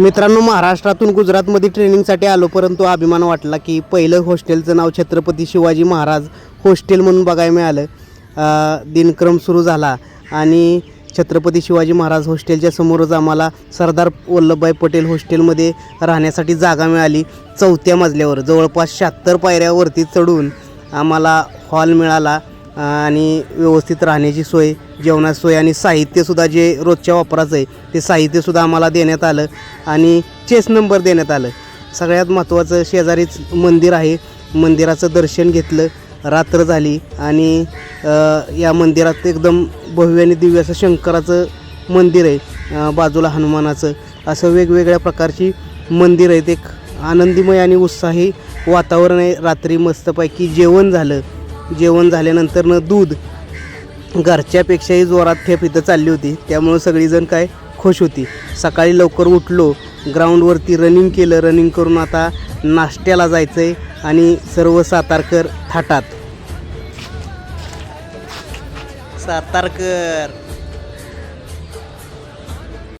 मित्रांनो महाराष्ट्रातून गुजरातमध्ये ट्रेनिंगसाठी आलो परंतु अभिमान वाटला की पहिलं हॉस्टेलचं नाव छत्रपती शिवाजी महाराज हॉस्टेल म्हणून बघायला मिळालं. दिनक्रम सुरू झाला आणि छत्रपती शिवाजी महाराज हॉस्टेलच्या समोरच आम्हाला सरदार वल्लभभाई पटेल हॉस्टेलमध्ये राहण्यासाठी जागा मिळाली. चौथ्या मजल्यावर जवळपास शहात्तर पायऱ्यावरती चढून आम्हाला हॉल मिळाला. आणि व्यवस्थित राहण्याची सोय जेवणाची सोय आणि साहित्यसुद्धा जे रोजच्या वापराचं आहे ते साहित्यसुद्धा आम्हाला देण्यात आलं आणि चेस नंबर देण्यात आलं. सगळ्यात महत्त्वाचं शेजारीच मंदिर आहे. मंदिराचं दर्शन घेतलं रात्र झाली आणि या मंदिरात एकदम भव्य आणि दिव्य असं शंकराचं मंदिर आहे बाजूला हनुमानाचं. असं वेगवेगळ्या प्रकारची मंदिर आहेत. एक आनंदीमय आणि उत्साही वातावरण आहे. रात्री मस्तपैकी जेवण झालं. जेवण झाल्यानंतरनं दूध घरच्यापेक्षाही जोरात ठेप इथं चालली होती. त्यामुळं सगळीजण काय खुश होती. सकाळी लवकर उठलो ग्राउंडवरती रनिंग केलं. रनिंग करून आता नाश्त्याला जायचं आहे आणि सर्व सातारकर थाटात. सातारकर!